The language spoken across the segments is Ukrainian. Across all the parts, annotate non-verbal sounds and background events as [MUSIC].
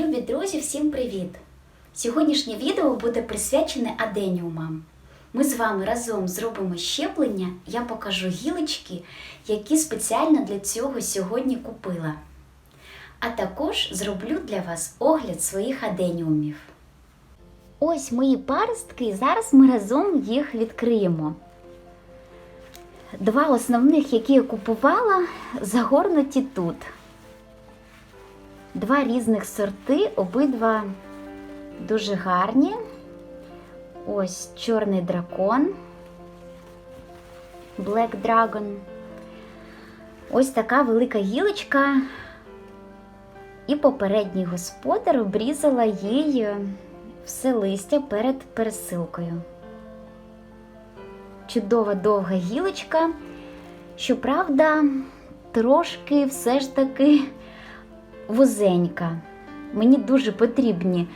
Любі друзі, всім привіт! Сьогоднішнє відео буде присвячене аденіумам. Ми з вами разом зробимо щеплення, я покажу гілочки, які спеціально для цього сьогодні купила. А також зроблю для вас огляд своїх аденіумів. Ось мої паростки, і зараз ми разом їх відкриємо. Два основних, які я купувала, загорнуті тут. Два різних сорти, обидва дуже гарні. Ось чорний дракон, Black Dragon. Ось така велика гілочка. І попередній господар обрізала їй все листя перед пересилкою. Чудова довга гілочка. Щоправда, трошки все ж таки вузенька. Мені дуже потрібні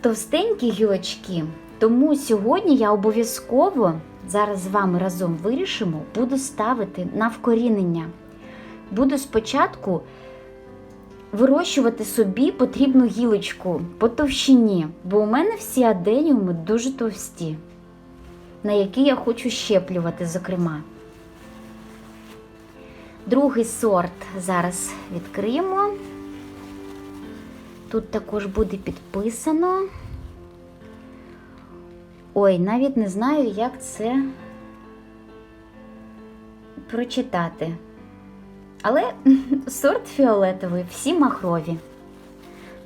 товстенькі гілочки, тому сьогодні я обов'язково зараз з вами разом вирішимо, буду ставити на вкорінення. Буду спочатку вирощувати собі потрібну гілочку по товщині, бо у мене всі аденіуми дуже товсті, на які я хочу щеплювати, зокрема. Другий сорт зараз відкриємо. Тут також буде підписано. Ой, навіть не знаю, як це прочитати. Але [LAUGHS] сорт фіолетовий, всі махрові.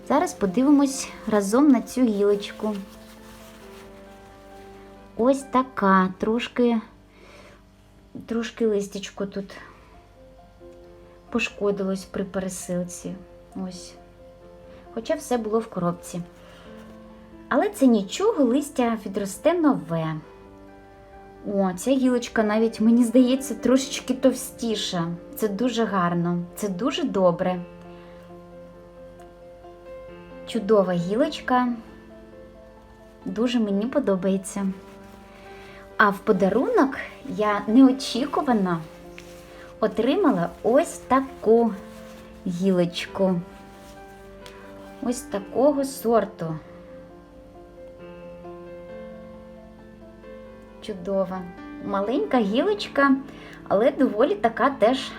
Зараз подивимось разом на цю гілочку. Ось така, трошки, трошки листячко тут пошкодилось при пересилці. Ось. Хоча все було в коробці. Але це нічого, листя відросте нове. О, ця гілочка навіть, мені здається, трошечки товстіша. Це дуже гарно, це дуже добре. Чудова гілочка. Дуже мені подобається. А в подарунок я неочікувано отримала ось таку гілочку. Ось такого сорту. Чудова. Маленька гілочка, але доволі така теж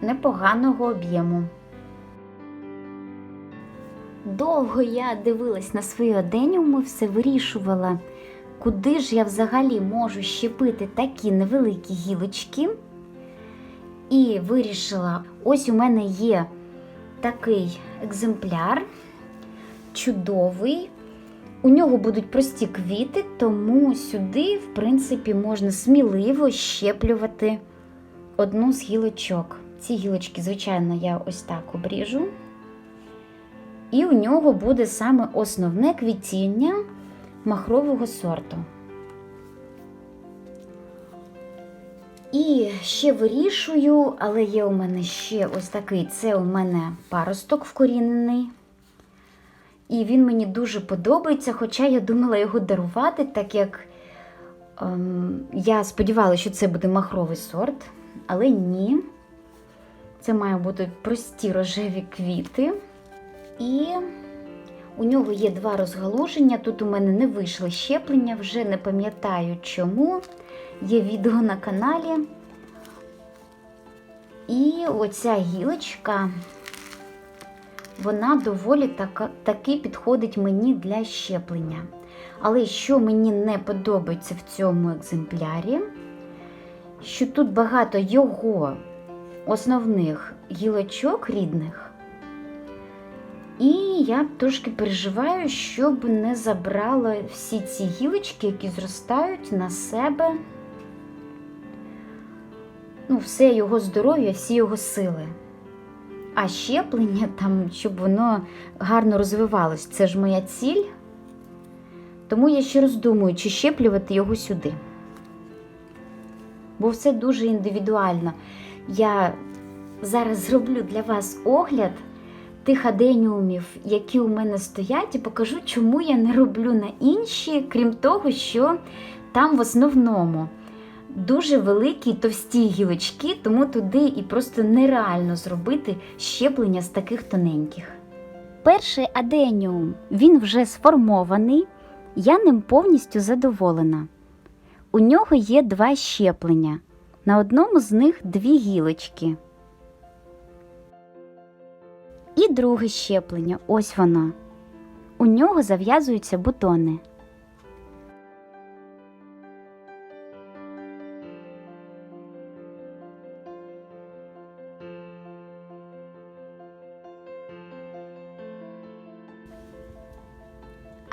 непоганого об'єму. Довго я дивилась на свої оденіуми, все вирішувала, куди ж я взагалі можу щепити такі невеликі гілочки. І вирішила, ось у мене є такий екземпляр, чудовий. У нього будуть прості квіти, тому сюди, в принципі, можна сміливо щеплювати одну з гілочок. Ці гілочки, звичайно, я ось так обріжу. І у нього буде саме основне квітіння махрового сорту. І ще вирішую, але є у мене ще ось такий це у мене паросток вкорінений. І він мені дуже подобається, хоча я думала його дарувати, так як ем, я сподівалася, що це буде махровий сорт, але ні. Це має бути прості рожеві квіти. І у нього є два розгалуження. Тут у мене не вийшло щеплення, вже не пам'ятаю чому. Є відео на каналі. І оця гілочка, вона доволі така, таки підходить мені для щеплення. Але що мені не подобається в цьому екземплярі, що тут багато його основних гілочок рідних. І я трошки переживаю, щоб не забрала всі ці гілочки, які зростають на себе ну, все його здоров'я, всі його сили. А щеплення там, щоб воно гарно розвивалось, це ж моя ціль. Тому я ще роздумую, чи щеплювати його сюди. Бо все дуже індивідуально. Я зараз зроблю для вас огляд тих аденіумів, які у мене стоять, і покажу, чому я не роблю на інші, крім того, що там в основному дуже великі товсті гілочки, тому туди і просто нереально зробити щеплення з таких тоненьких. перший аденіум він вже сформований, я ним повністю задоволена. У нього є два щеплення. На одному з них дві гілочки. І друге щеплення, ось воно. У нього зав'язуються бутони.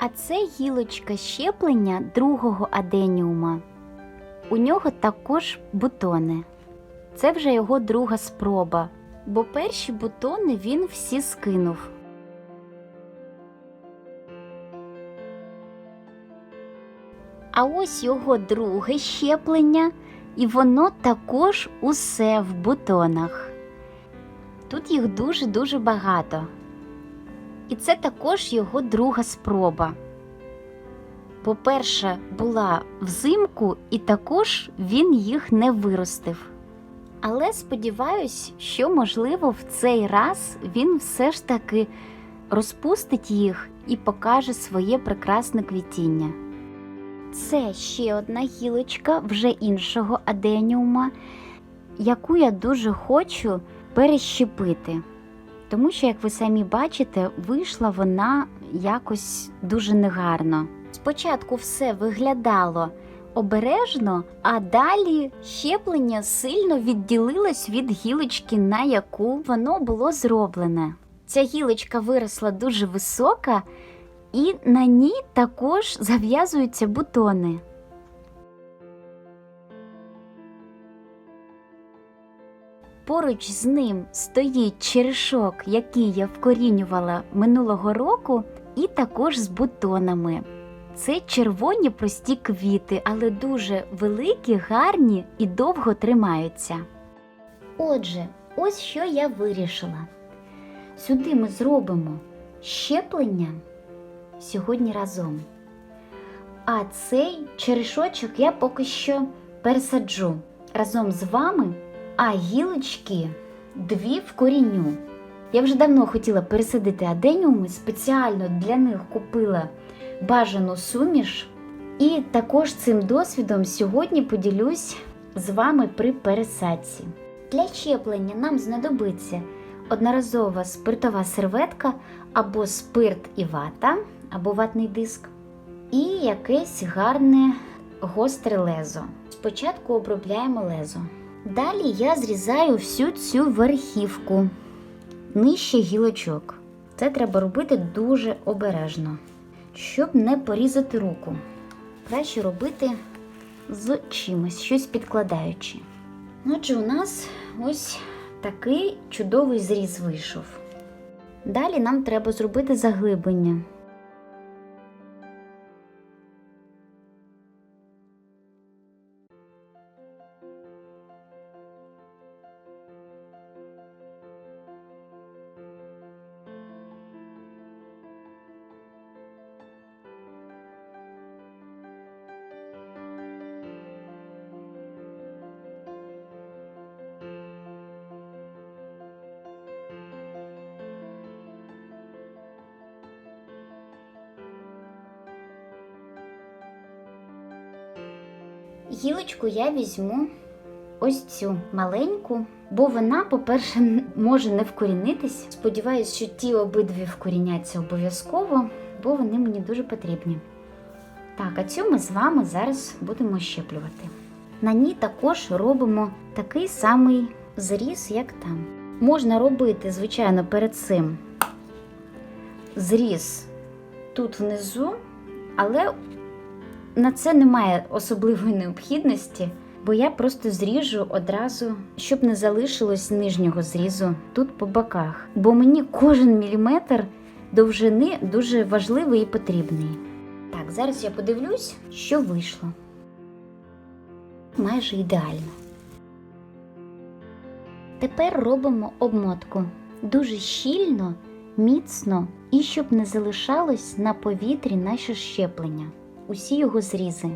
А це гілочка щеплення другого аденіума. У нього також бутони. Це вже його друга спроба, бо перші бутони він всі скинув. А ось його друге щеплення, і воно також усе в бутонах. Тут їх дуже-дуже багато. І це також його друга спроба. По-перше, була взимку, і також він їх не виростив. Але сподіваюсь, що, можливо, в цей раз він все ж таки розпустить їх і покаже своє прекрасне квітіння. Це ще одна гілочка вже іншого аденіума, яку я дуже хочу перещепити. Тому що, як ви самі бачите, вийшла вона якось дуже негарно. Спочатку все виглядало обережно, а далі щеплення сильно відділилось від гілочки, на яку воно було зроблене. Ця гілочка виросла дуже висока, і на ній також зав'язуються бутони. Поруч з ним стоїть черешок, який я вкорінювала минулого року, і також з бутонами. Це червоні прості квіти, але дуже великі, гарні і довго тримаються. Отже, ось що я вирішила. Сюди ми зробимо щеплення сьогодні разом. А цей черешочок я поки що пересаджу разом з вами, а гілочки дві вкоріню. Я вже давно хотіла пересадити аденіуми, спеціально для них купила бажану суміш. І також цим досвідом сьогодні поділюсь з вами при пересадці. Для щеплення нам знадобиться одноразова спиртова серветка або спирт і вата, або ватний диск, і якесь гарне гостре лезо. Спочатку обробляємо лезо. Далі я зрізаю всю цю верхівку нижче гілочок. Це треба робити дуже обережно, щоб не порізати руку. Краще робити з чимось, щось підкладаючи. Отже, у нас ось такий чудовий зріз вийшов. Далі нам треба зробити заглиблення. Гілочку я візьму ось цю маленьку, бо вона, по-перше, може не вкорінитись. Сподіваюсь, що ті обидві вкоріняться обов'язково, бо вони мені дуже потрібні. Так, а цю ми з вами зараз будемо щеплювати. На ній також робимо такий самий зріз, як там. Можна робити, звичайно, перед цим зріз тут внизу, але на це немає особливої необхідності, бо я просто зріжу одразу, щоб не залишилось нижнього зрізу тут по боках. Бо мені кожен міліметр довжини дуже важливий і потрібний. Так, зараз я подивлюсь, що вийшло. Майже ідеально. Тепер робимо обмотку дуже щільно, міцно і щоб не залишалось на повітрі наше щеплення усі його зрізи.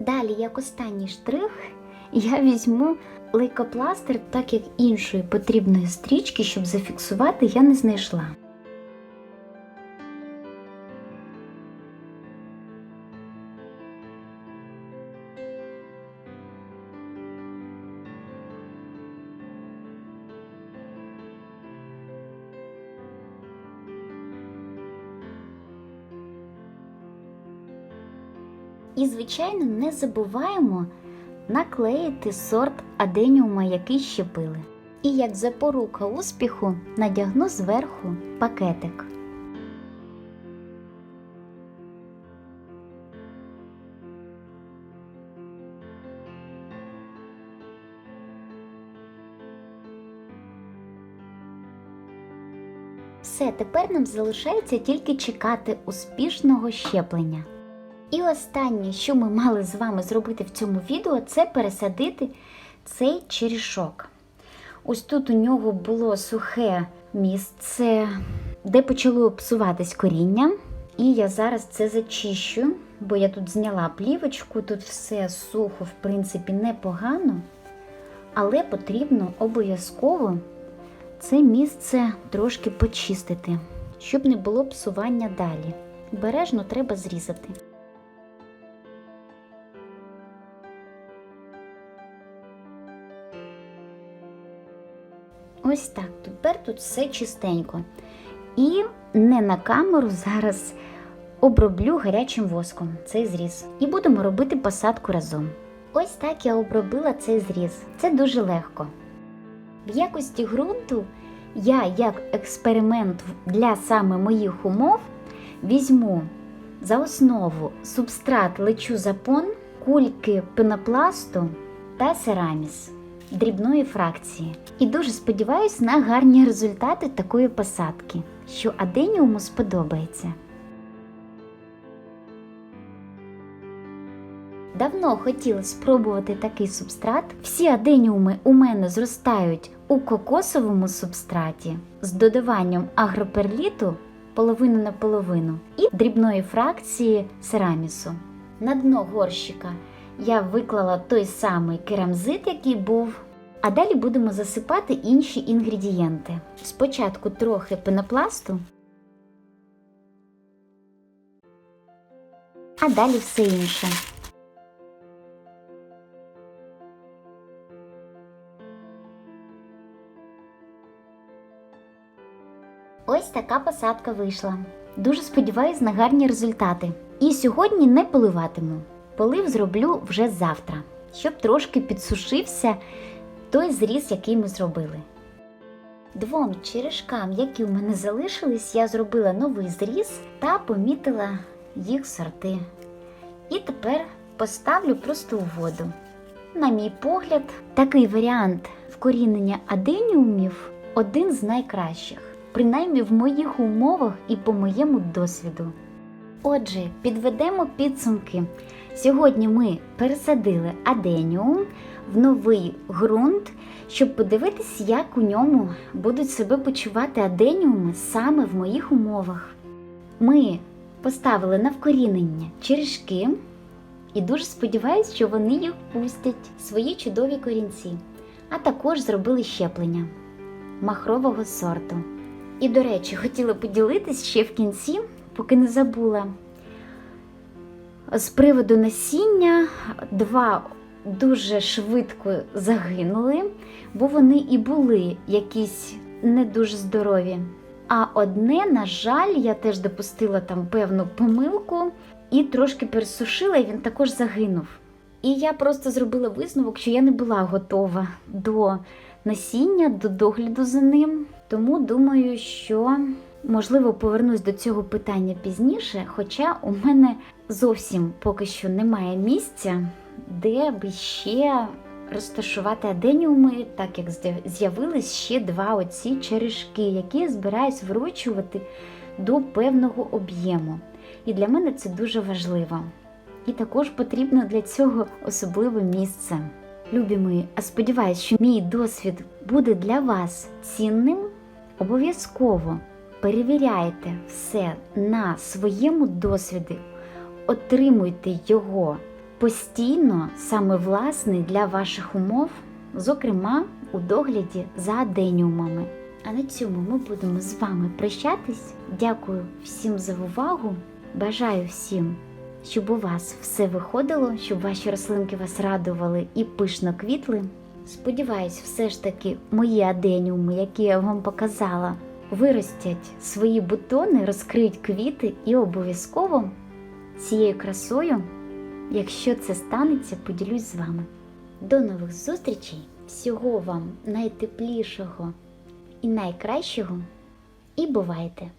Далі, як останній штрих, я візьму лейкопластир, так як іншої потрібної стрічки, щоб зафіксувати, я не знайшла. І, звичайно, не забуваємо наклеїти сорт аденіума, який щепили. І як запорука успіху надягну зверху пакетик. Все, тепер нам залишається тільки чекати успішного щеплення. І останнє, що ми мали з вами зробити в цьому відео, це пересадити цей черішок. Ось тут у нього було сухе місце, де почало псуватись коріння. І я зараз це зачищу, бо я тут зняла плівочку, тут все сухо, в принципі, непогано. Але потрібно обов'язково це місце трошки почистити, щоб не було псування далі. Бережно треба зрізати. Ось так. Тепер тут все чистенько. І не на камеру зараз оброблю гарячим воском цей зріз. І будемо робити посадку разом. Ось так я обробила цей зріз. Це дуже легко. В якості ґрунту я, як експеримент для саме моїх умов, візьму за основу субстрат лечу запон, кульки пенопласту та сераміс дрібної фракції. І дуже сподіваюся на гарні результати такої посадки, що аденіуму сподобається. Давно хотіла спробувати такий субстрат. Всі аденіуми у мене зростають у кокосовому субстраті з додаванням агроперліту половину на половину і дрібної фракції серамісу. На дно горщика я виклала той самий керамзит, який був. А далі будемо засипати інші інгредієнти. Спочатку трохи пенопласту, а далі все інше. Ось така посадка вийшла. Дуже сподіваюсь на гарні результати. І сьогодні не поливатиму. Полив зроблю вже завтра, щоб трошки підсушився той зріз, який ми зробили. Двом черешкам, які у мене залишились, я зробила новий зріз та помітила їх сорти. І тепер поставлю просто у воду. На мій погляд, такий варіант вкорінення аденіумів один з найкращих, принаймні в моїх умовах і по моєму досвіду. Отже, підведемо підсумки. Сьогодні ми пересадили аденіум в новий ґрунт, щоб подивитись, як у ньому будуть себе почувати аденіуми саме в моїх умовах. Ми поставили на вкорінення черешки і дуже сподіваюся, що вони їх пустять свої чудові корінці, а також зробили щеплення махрового сорту. І, до речі, хотіла поділитись ще в кінці, поки не забула. З приводу насіння два дуже швидко загинули, бо вони і були якісь не дуже здорові. А одне, на жаль, я теж допустила там певну помилку і трошки пересушила, і він також загинув. І я просто зробила висновок, що я не була готова до насіння, до догляду за ним. Тому думаю, що можливо повернусь до цього питання пізніше, хоча у мене зовсім поки що немає місця, де би ще розташувати аденіуми, так як з'явились ще два оці черешки, які я збираюсь вирощувати до певного об'єму. І для мене це дуже важливо. І також потрібно для цього особливе місце. Любі мої, а сподіваюсь, що мій досвід буде для вас цінним. Обов'язково перевіряйте все на своєму досвіді, отримуйте його постійно саме власний для ваших умов, зокрема у догляді за аденіумами. А на цьому ми будемо з вами прощатись. Дякую всім за увагу. Бажаю всім, щоб у вас все виходило, щоб ваші рослинки вас радували і пишно квітли. Сподіваюсь, все ж таки мої аденіуми, які я вам показала, виростять свої бутони, розкриють квіти і обов'язково цією красою, якщо це станеться, поділюсь з вами. До нових зустрічей! Всього вам найтеплішого і найкращого. І бувайте!